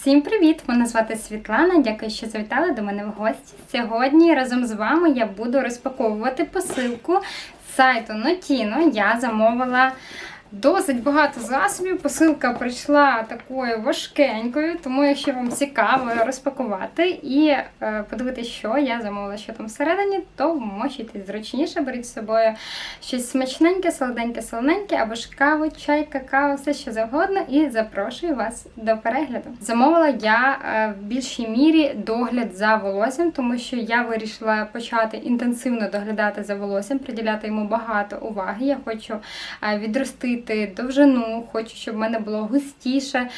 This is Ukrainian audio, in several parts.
Всім привіт! Мене звати Світлана. Дякую, що завітали до мене в гості. Сьогодні разом з вами я буду розпаковувати посилку з сайту Notino. Я замовила досить багато засобів. Посилка прийшла такою важкенькою, тому якщо вам цікаво розпакувати і е, подивитися, що я замовила, що там всередині, то можете зручніше. Беріть з собою щось смачненьке, солоденьке, солоненьке, або ж каву, чай, какао, все що завгодно, і запрошую вас до перегляду. Замовила я е, в більшій мірі догляд за волоссям, тому що я вирішила почати інтенсивно доглядати за волоссям, приділяти йому багато уваги. Я хочу е, відростити довжину, хочу, щоб в мене було густіше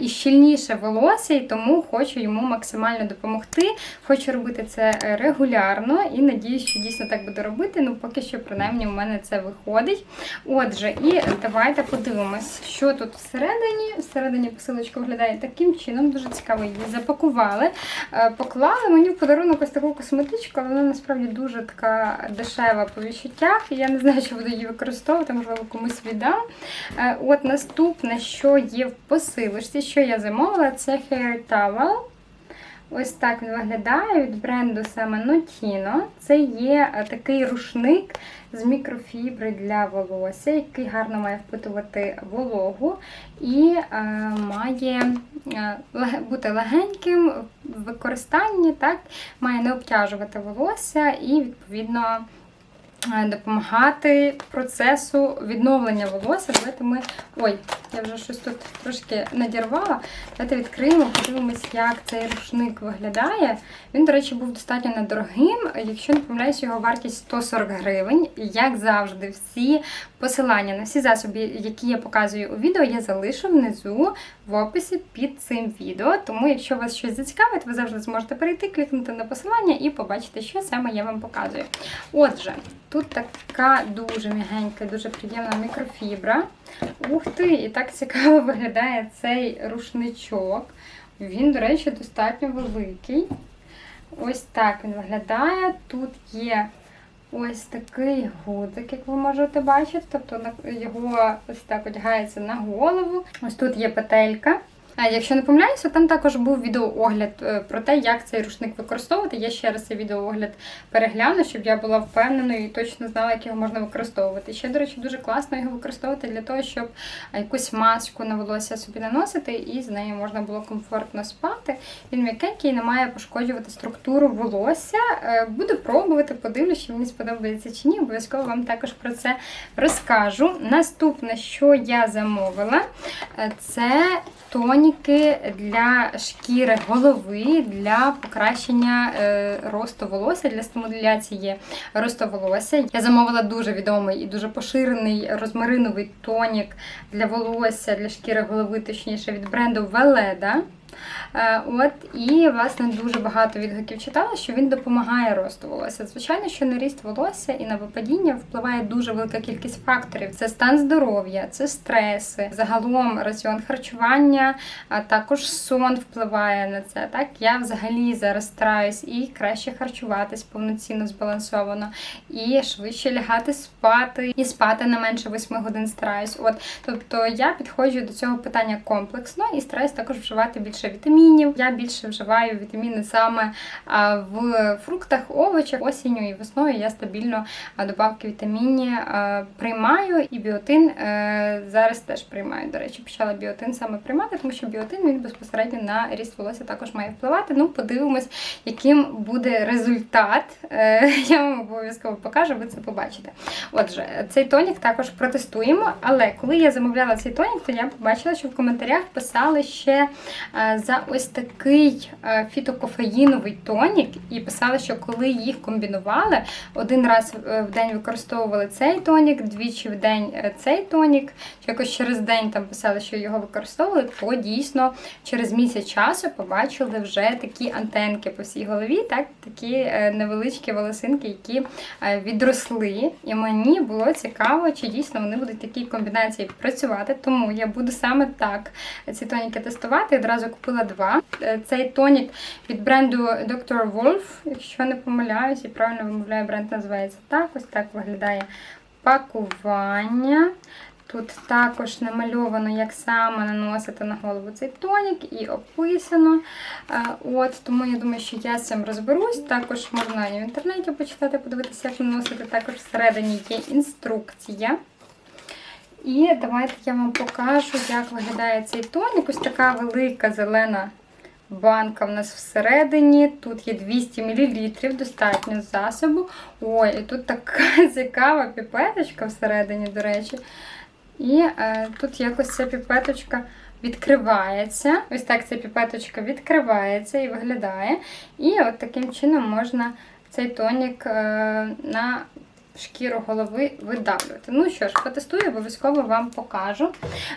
і щільніше волосся, і тому хочу йому максимально допомогти. Хочу робити це е, регулярно і надіюсь, що дійсно так буду робити. Ну, поки що, принаймні, у мене це виходить. Отже, і давайте подивимось, що тут всередині. Всередині посилочка виглядає таким чином, дуже цікаво її запакували. Е, Поклали мені в подарунок ось таку косметичку, але вона насправді дуже така дешева по відчуттях. І я не знаю, чи буду її використовувати, можливо, комусь віддам. Е, От наступне, що є в посилочці, що я замовила, це Hair Towel. Ось так він виглядає від бренду саме Notino. Це є е, такий рушник з мікрофібри для волосся, який гарно має впитувати вологу і е, має е, бути легеньким в використанні, так, має не обтяжувати волосся і, відповідно, допомагати процесу відновлення волосся. Давайте ми. Ой, я вже щось тут трошки надірвала. Давайте відкриємо, подивимось, як цей рушник виглядає. Він, до речі, був достатньо недорогим. Якщо не помиляюсь, його вартість 140 гривень. Як завжди, всі посилання на всі засоби, які я показую у відео, я залишу внизу в описі під цим відео. Тому, якщо вас щось зацікавить, ви завжди зможете перейти, клікнути на посилання і побачити, що саме я вам показую. Отже, тут така дуже м'ягенька, дуже приємна мікрофібра. Ух ти! І так цікаво виглядає цей рушничок. Він, до речі, достатньо великий. Ось так він виглядає. Тут є ось такий гудзик, як ви можете бачити. Тобто його ось так одягається на голову. Ось тут є петелька. А якщо не помиляюся, там також був відеоогляд е, про те, як цей рушник використовувати. Я ще раз цей відеоогляд перегляну, щоб я була впевненою і точно знала, як його можна використовувати. Ще, до речі, дуже класно його використовувати для того, щоб якусь маску на волосся собі наносити, і з нею можна було комфортно спати. Він м'якенький, не має пошкоджувати структуру волосся. Е, Буду пробувати, подивлюсь, чи мені сподобається чи ні. Обов'язково вам також про це розкажу. Наступне, що я замовила, е, це тоніки для шкіри голови, для покращення е, росту волосся, для стимуляції росту волосся. Я замовила дуже відомий і дуже поширений розмариновий тонік для волосся, для шкіри голови, точніше, від бренду Veleda. Е, От і власне дуже багато відгуків читала, що він допомагає росту волосся. Звичайно, що на ріст волосся і на випадіння впливає дуже велика кількість факторів: це стан здоров'я, це стреси, загалом раціон харчування, а також сон впливає на це. Так я взагалі зараз стараюсь і краще харчуватись повноцінно збалансовано, і швидше лягати спати, і спати не менше 8 годин стараюсь. От тобто я підходжу до цього питання комплексно і стараюсь також вживати більше вітамінів. Я більше вживаю вітаміни саме в фруктах, овочах, осінню і весною. Я стабільно добавки вітамінні а, приймаю, і біотин е, зараз теж приймаю. До речі, почала біотин саме приймати, тому що біотин він безпосередньо на ріст волосся також має впливати. Ну, подивимось, яким буде результат. Е, Я вам обов'язково покажу, ви це побачите. Отже, цей тонік також протестуємо. Але коли я замовляла цей тонік, то я побачила, що в коментарях писали ще е, за ось такий е, фітокофеїновий тонік, і писали, що коли їх комбінували, один раз е, в день використовували цей тонік, двічі в день е, цей тонік, якось через день там писали, що його використовували, то дійсно через місяць часу побачили вже такі антенки по всій голові, так такі невеличкі волосинки, які відросли. І мені було цікаво, чи дійсно вони будуть в такій комбінації працювати. Тому я буду саме так ці тоніки тестувати. Одразу купила два. Е, Цей тонік від бренду Dr. Wolf, якщо не помиляюсь, і правильно вимовляю, бренд називається так. Ось так виглядає пакування. Тут також намальовано, як саме наносити на голову цей тонік, і описано. Е, От, Тому я думаю, що я з цим розберусь. Також можна і в інтернеті почитати, подивитися, як наносити. Також всередині є інструкція. І давайте я вам покажу, як виглядає цей тонік. Ось така велика зелена банка в нас всередині. Тут є 200 мл, достатньо засобу. Ой, і тут така цікава піпеточка всередині, до речі. І е, тут якось ця піпеточка відкривається. Ось так ця піпеточка відкривається і виглядає. І от таким чином можна цей тонік е, на шкіру голови видавлювати. Ну що ж, потестую, обов'язково вам покажу.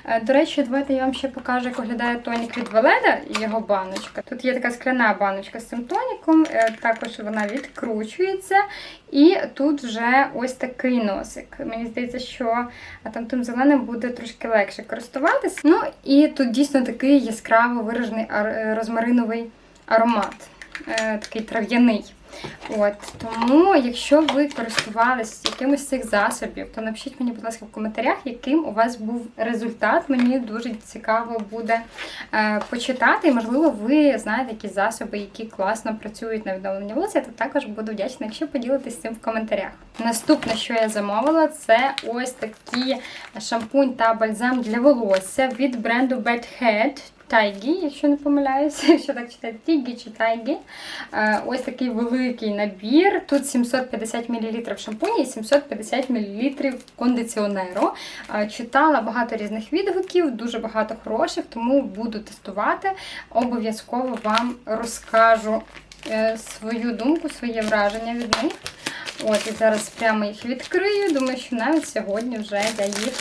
Е, До речі, давайте я вам ще покажу, як виглядає тонік від Веледа і його баночка. Тут є така скляна баночка з цим тоніком, е, також вона відкручується. І тут вже ось такий носик. Мені здається, що там тим зеленим буде трошки легше користуватися. Ну і тут дійсно такий яскраво виражений розмариновий аромат, е, такий трав'яний. От тому, якщо ви користувалися якимось з цих засобів, то напишіть мені, будь ласка, в коментарях, яким у вас був результат. Мені дуже цікаво буде е, почитати. І, можливо, ви знаєте якісь засоби, які класно працюють на відновлення волосся, то також буду вдячна, якщо поділитесь цим в коментарях. Наступне, що я замовила, це ось такі шампунь та бальзам для волосся від бренду Bad Head. Тайгі, якщо не помиляюся, якщо так читати, Тігі чи Тайгі. Е, Ось такий великий набір. Тут 750 мл шампуні і 750 мл кондиціонеру. Е, Читала багато різних відгуків, дуже багато хороших, тому буду тестувати. Обов'язково вам розкажу е, свою думку, своє враження від них. От, і зараз прямо їх відкрию. Думаю, що навіть сьогодні вже я їх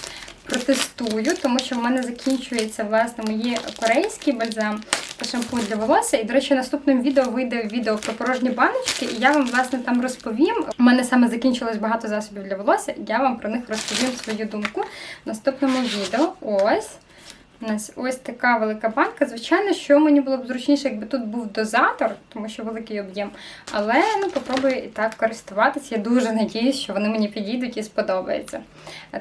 протестую, тому що в мене закінчується власне мої корейський бальзам та шампунь для волосся. І, до речі, наступним відео вийде відео про порожні баночки, і я вам, власне, там розповім. У мене саме закінчилось багато засобів для волосся, я вам про них розповім свою думку в наступному відео. Ось. У нас ось така велика банка. Звичайно, що мені було б зручніше, якби тут був дозатор, тому що великий об'єм. Але ну, попробую і так користуватися. Я дуже надіюсь, що вони мені підійдуть і сподобаються.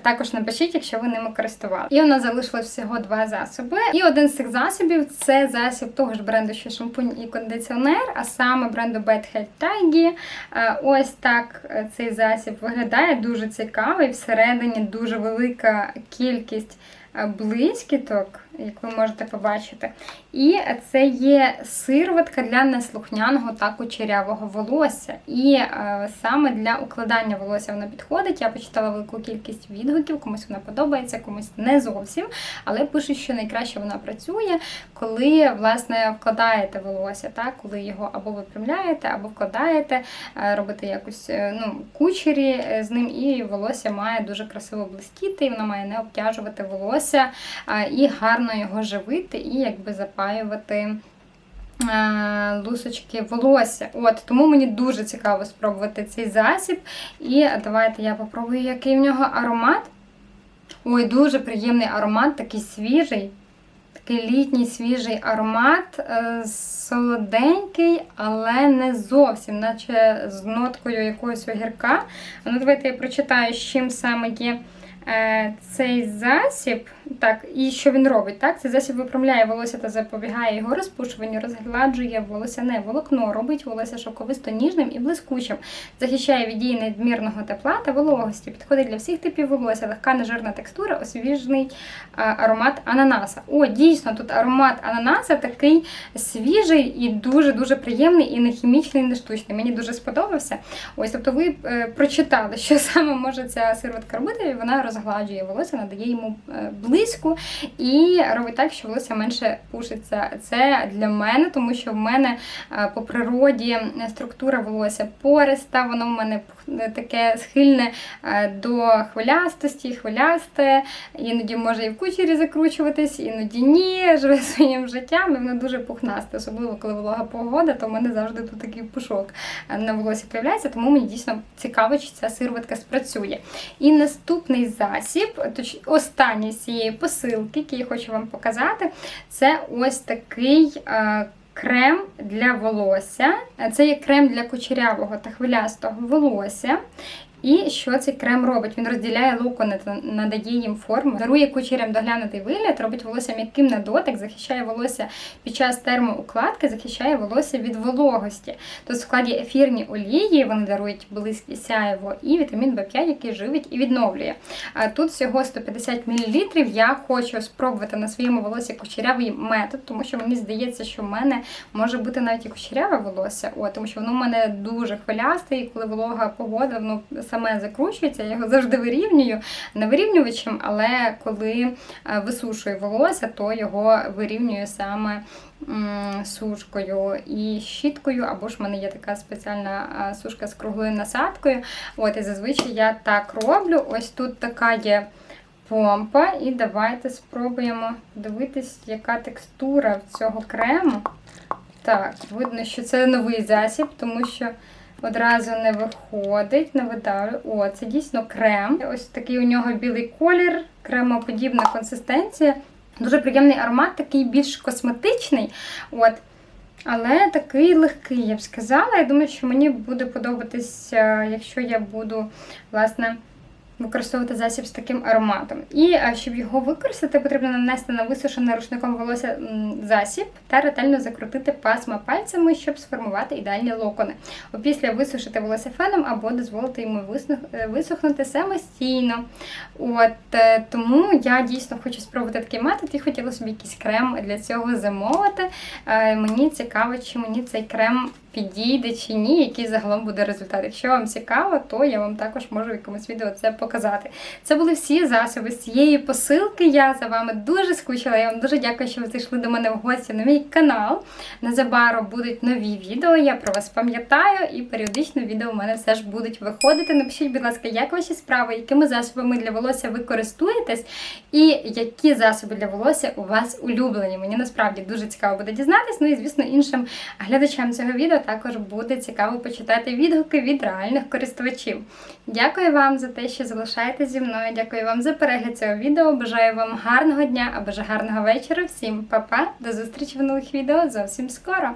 Також напишіть, якщо ви ними користували. І у нас залишилось всього два засоби. І один з цих засобів це засіб того ж бренду, що шампунь і кондиціонер, а саме бренду Bad Head Tidy. Е, Ось так е, цей засіб виглядає дуже цікавий. Всередині дуже велика кількість е, блискіток, як ви можете побачити. І це є сироватка для неслухняного та кучерявого волосся. І е, саме для укладання волосся вона підходить. Я почитала велику кількість відгуків, комусь вона подобається, комусь не зовсім. Але пишуть, що найкраще вона працює, коли власне вкладаєте волосся, так? коли його або випрямляєте, або вкладаєте, е, робите якось е, ну, кучері е, з ним, і волосся має дуже красиво блискіти, і воно має не обтяжувати волосся і гарно його живити, і якби запаювати. Е, Лусочки волосся. От, тому мені дуже цікаво спробувати цей засіб. І давайте я попробую, який в нього аромат. Ой, дуже приємний аромат, такий свіжий. Такий літній свіжий аромат, е, солоденький, але не зовсім, наче з ноткою якогось огірка. Ну, давайте я прочитаю, з чим саме є е, цей засіб. Так, і що він робить? Так, цей засіб виправляє волосся та запобігає його розпушуванню, розгладжує волосяне волокно, робить волосся шовковисто ніжним і блискучим, захищає від дії надмірного тепла та вологості. Підходить для всіх типів волосся, легка нежирна текстура, освіжний аромат ананаса. О, дійсно, тут аромат ананаса такий свіжий і дуже-дуже приємний, і не хімічний, і не штучний. Мені дуже сподобався. Ось, тобто ви е, прочитали, що саме може ця сироватка робити, і вона розгладжує волосся, надає йому е, блиску і робить так, що волосся менше пушиться. Це для мене, тому що в мене е, по природі структура волосся пориста, воно в мене таке схильне е, до хвилястості, хвилясте, іноді може і в кучері закручуватись, іноді ні, живе своїм життям, і воно дуже пухнасте, особливо коли волога погода, то в мене завжди тут такий пушок е, на волосі появляється, тому мені дійсно цікаво, чи ця сироватка спрацює. І наступний засіб, точ останній цієї посилки, який я хочу вам показати, це ось такий. е, Крем для волосся. Це є крем для кучерявого та хвилястого волосся. І що цей крем робить? Він розділяє локони та надає їм форму, дарує кучерям доглянутий вигляд, робить волосся м'яким на дотик, захищає волосся під час термоукладки, захищає волосся від вологості. Тут в складі ефірні олії, вони дарують близькі сяєво і вітамін В5, який живить і відновлює. А тут всього 150 мл. Я хочу спробувати на своєму волосі кучерявий метод, тому що мені здається, що в мене може бути навіть і кучеряве волосся, О, тому що воно в мене дуже хвилясте, і коли волога погода, воно саме закручується, я його завжди вирівнюю не вирівнювачем, але коли е, висушую волосся, то його вирівнюю саме сушкою і щіткою, або ж в мене є така спеціальна е, сушка з круглою насадкою. От, і зазвичай я так роблю. Ось тут така є помпа, і давайте спробуємо дивитись, яка текстура цього крему. Так, видно, що це новий засіб, тому що одразу не виходить, не видавлю. О, це дійсно крем. Ось такий у нього білий колір, кремоподібна консистенція. Дуже приємний аромат, такий більш косметичний. От. Але такий легкий, я б сказала. Я думаю, що мені буде подобатися, якщо я буду, власне, використовувати засіб з таким ароматом. І щоб його використати, потрібно нанести на висушене рушником волосся засіб та ретельно закрутити пасма пальцями, щоб сформувати ідеальні локони. Опісля висушити волосся феном або дозволити йому е, висохнути самостійно. От е, тому я дійсно хочу спробувати такий метод і хотіла собі якийсь крем для цього замовити. Е, Мені цікаво, чи мені цей крем підійде чи ні, який загалом буде результат. Якщо вам цікаво, то я вам також можу в якомусь відео це показати. Це були всі засоби з цієї посилки. Я за вами дуже скучила. Я вам дуже дякую, що ви зайшли до мене в гості на мій канал. Незабаром будуть нові відео. Я про вас пам'ятаю, і періодично відео у мене все ж будуть виходити. Напишіть, будь ласка, як ваші справи, якими засобами для волосся ви користуєтесь, і які засоби для волосся у вас улюблені. Мені насправді дуже цікаво буде дізнатись. Ну і звісно, іншим глядачам цього відео також буде цікаво почитати відгуки від реальних користувачів. Дякую вам за те, що залишаєтесь зі мною. Дякую вам за перегляд цього відео. Бажаю вам гарного дня або ж гарного вечора. Всім па-па, до зустрічі в нових відео зовсім скоро.